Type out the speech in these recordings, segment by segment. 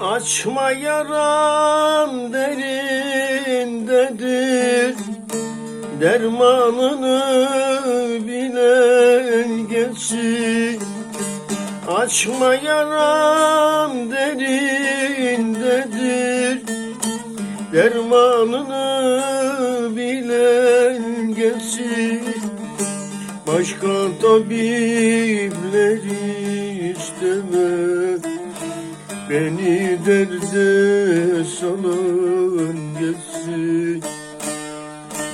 Açma yaram derindedir Dermanını bilen gelsin Açma yaram derindedir Dermanını bilen gelsin Başka tabipleri istemem Beni derde salan gelsin.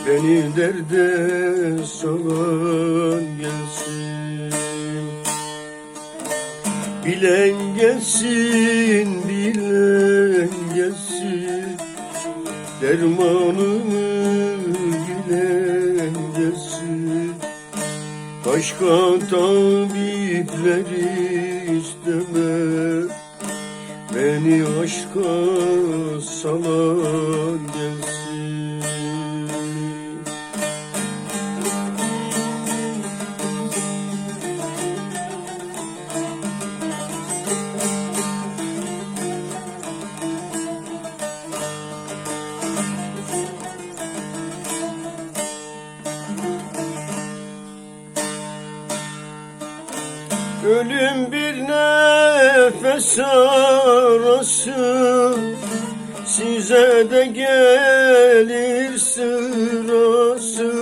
Beni derde salan gelsin. Bilen gelsin, bilen gelsin. Dermanımı bilen gelsin. Başka tabipleri istemem Beni aşka salan gelsin Ölüm bir nefes arası Size de gelir sırası.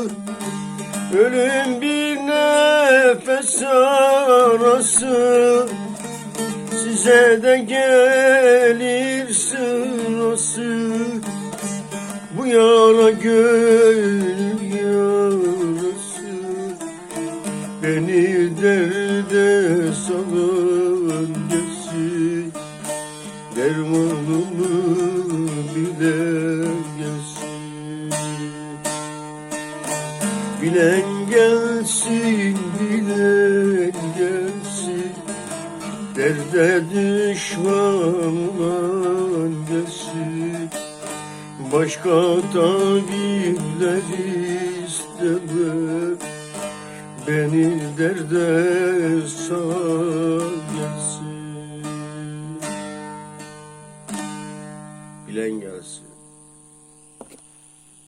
Ölüm bir nefes arası Size de gelir Beni derde salın gelsin Dermanımı bilen gelsin. Bilen gelsin, bilen gelsin. Derde düşman olan gelsin. Başka tabipleri istemem Beni derde gelsin Bilen gelsin